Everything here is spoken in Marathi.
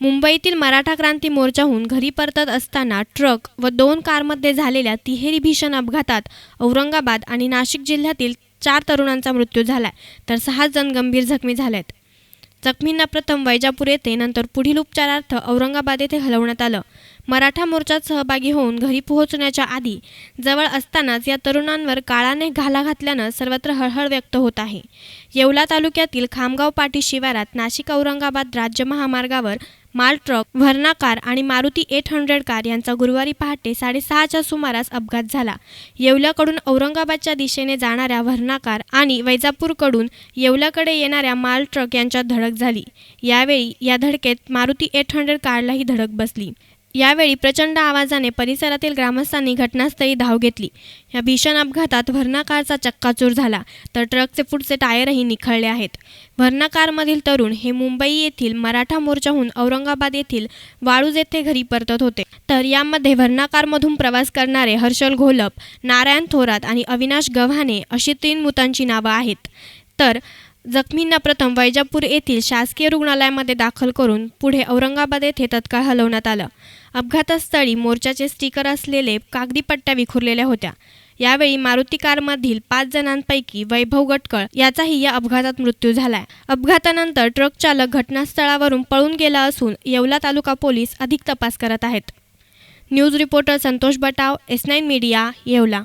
मुंबईतील मराठा क्रांती मोर्चाहून घरी परतत असताना ट्रक व दोन कारमध्ये झालेल्या तिहेरी भीषण अपघातात औरंगाबाद आणि नाशिक जिल्ह्यातील चार तरुणांचा मृत्यू झालाय तर सहा जण गंभीर जखमी झालेत. जखमींना प्रथम वैजापूर येथे नंतर पुढील उपचारार्थ औरंगाबाद येथे हलवण्यात आलं. मराठा मोर्चात सहभागी होऊन घरी पोहोचण्याच्या आधी जवळ असतानाच या तरुणांवर काळाने घाला घातल्यानं सर्वत्र हळहळ व्यक्त होत आहे. येवला तालुक्यातील खामगाव पाटी शिवारात नाशिक औरंगाबाद राज्य महामार्गावर माल ट्रक व्हर्ना कार आणि मारुती एट हंड्रेड कार यांचा गुरुवारी पहाटे साडेसहाच्या सुमारास अपघात झाला. येवल्याकडून औरंगाबादच्या दिशेने जाणाऱ्या व्हर्ना कार आणि वैजापूरकडून येवल्याकडे येणाऱ्या माल ट्रक यांच्यात धडक झाली. यावेळी या धडकेत मारुती एट हंड्रेड कारलाही धडक बसली. यावेळी प्रचंड आवाजाने परिसरातील ग्रामस्थांनी घटनास्थळी धाव घेतली. या भीषण अपघातात व्हर्ना कारचा चक्काचूर झाला तर ट्रकचे पुढचे टायरही निखळले आहेत. व्हर्ना कारमधील तरुण हे मुंबई येथील मराठा मोर्चाहून औरंगाबाद येथील वाळूज येथे घरी परतत होते. तर यामध्ये व्हर्ना कारमधून प्रवास करणारे हर्षल घोलप नारायण थोरात आणि अविनाश गव्हाणे अशी तीन मृतांची नावं आहेत. तर जखमींना प्रथम वैजापूर येथील शासकीय रुग्णालयामध्ये दाखल करून पुढे औरंगाबाद येथे तत्काळ हलवण्यात आलं. अपघातस्थळी मोर्चाचे स्टिकर असलेले कागदी पट्ट्या विखुरलेल्या होत्या. यावेळी मारुती कारमधील पाच जणांपैकी वैभव गटकळ याचाही या अपघातात मृत्यू झालाय. अपघातानंतर ट्रक चालक घटनास्थळावरून पळून गेला असून येवला तालुका पोलीस अधिक तपास करत आहेत. News reporter Santosh Batav S nine media Yeola.